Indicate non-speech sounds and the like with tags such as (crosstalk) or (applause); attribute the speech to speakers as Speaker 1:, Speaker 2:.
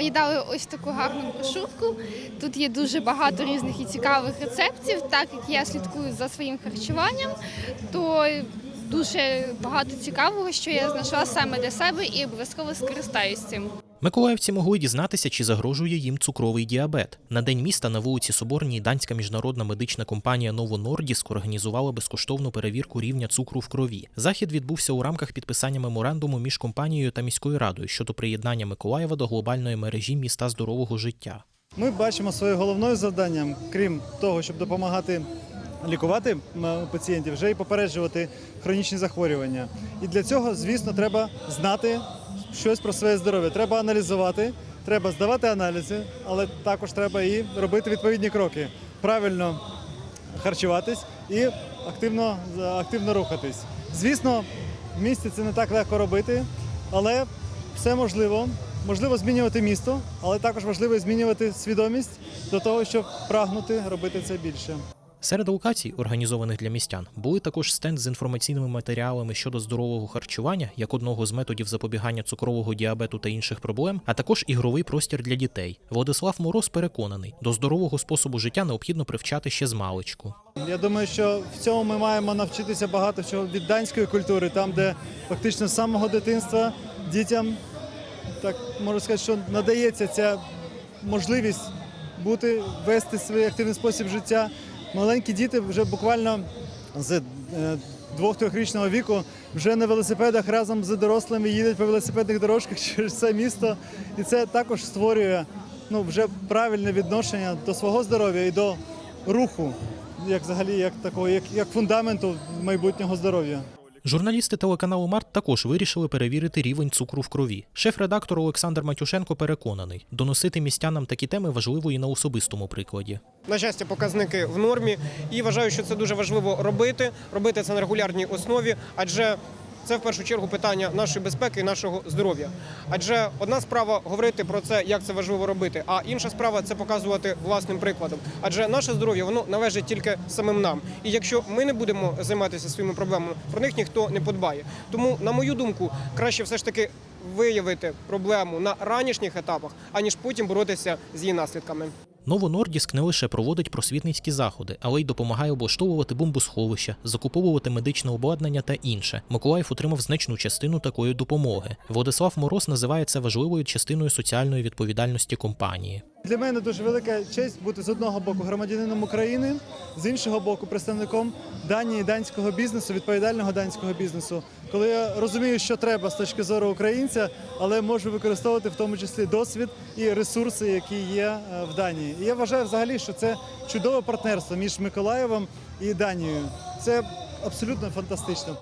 Speaker 1: Мені дали ось таку гарну брошурку. Тут є дуже багато різних і цікавих рецептів. Так як я слідкую за своїм харчуванням, то дуже багато цікавого, що я знайшла саме для себе і обов'язково скористаюсь цим.
Speaker 2: Миколаївці могли дізнатися, чи загрожує їм цукровий діабет. На день міста на вулиці Соборній данська міжнародна медична компанія Novo Nordisk організувала безкоштовну перевірку рівня цукру в крові. Захід відбувся у рамках підписання меморандуму між компанією та міською радою щодо приєднання Миколаєва до глобальної мережі міста здорового життя.
Speaker 3: Ми бачимо своє головною завданням, крім того, щоб допомагати лікувати пацієнтів, вже і попереджувати хронічні захворювання. І для цього, звісно, треба знати щось про своє здоров'я. Треба аналізувати, треба здавати аналізи, але також треба і робити відповідні кроки. Правильно харчуватись і активно, активно рухатись. Звісно, в місті це не так легко робити, але все можливо. Можливо змінювати місто, але також важливо змінювати свідомість до того, щоб прагнути робити це більше.
Speaker 2: Серед локацій, організованих для містян, були також стенд з інформаційними матеріалами щодо здорового харчування як одного з методів запобігання цукрового діабету та інших проблем, а також ігровий простір для дітей. Владислав Мороз переконаний, до здорового способу життя необхідно привчати ще з маличку.
Speaker 3: Я думаю, що в цьому ми маємо навчитися багато чого від данської культури, там, де фактично з самого дитинства дітям так можу сказати, що надається ця можливість бути, вести свій активний спосіб життя. Маленькі діти вже буквально з е, двох-трьохрічного віку вже на велосипедах разом з дорослими їдуть по велосипедних дорожках (laughs) через все місто. І це також створює ну, вже правильне відношення до свого здоров'я і до руху, як взагалі, як такого, як, як фундаменту майбутнього здоров'я.
Speaker 2: Журналісти телеканалу Март також вирішили перевірити рівень цукру в крові. Шеф-редактор Олександр Матюшенко переконаний, доносити містянам такі теми важливо і на особистому прикладі.
Speaker 4: На щастя, показники в нормі, і вважаю, що це дуже важливо робити. Робити це на регулярній основі, адже це в першу чергу питання нашої безпеки і нашого здоров'я. Адже одна справа говорити про це, як це важливо робити, а інша справа це показувати власним прикладом. Адже наше здоров'я воно належить тільки самим нам. І якщо ми не будемо займатися своїми проблемами, про них ніхто не подбає. Тому, на мою думку, краще все ж таки виявити проблему на ранішніх етапах, аніж потім боротися з її наслідками.
Speaker 2: Новонордіск не лише проводить просвітницькі заходи, але й допомагає облаштовувати бомбосховища, закуповувати медичне обладнання та інше. Миколаїв отримав значну частину такої допомоги. Владислав Мороз називає це важливою частиною соціальної відповідальності компанії.
Speaker 3: Для мене дуже велика честь бути з одного боку громадянином України, з іншого боку, представником Данії данського бізнесу, відповідального данського бізнесу. Коли я розумію, що треба з точки зору українця, але можу використовувати в тому числі досвід і ресурси, які є е, в Данії. І я вважаю взагалі, що це чудове партнерство між Миколаєвом і Данією. Це абсолютно фантастично.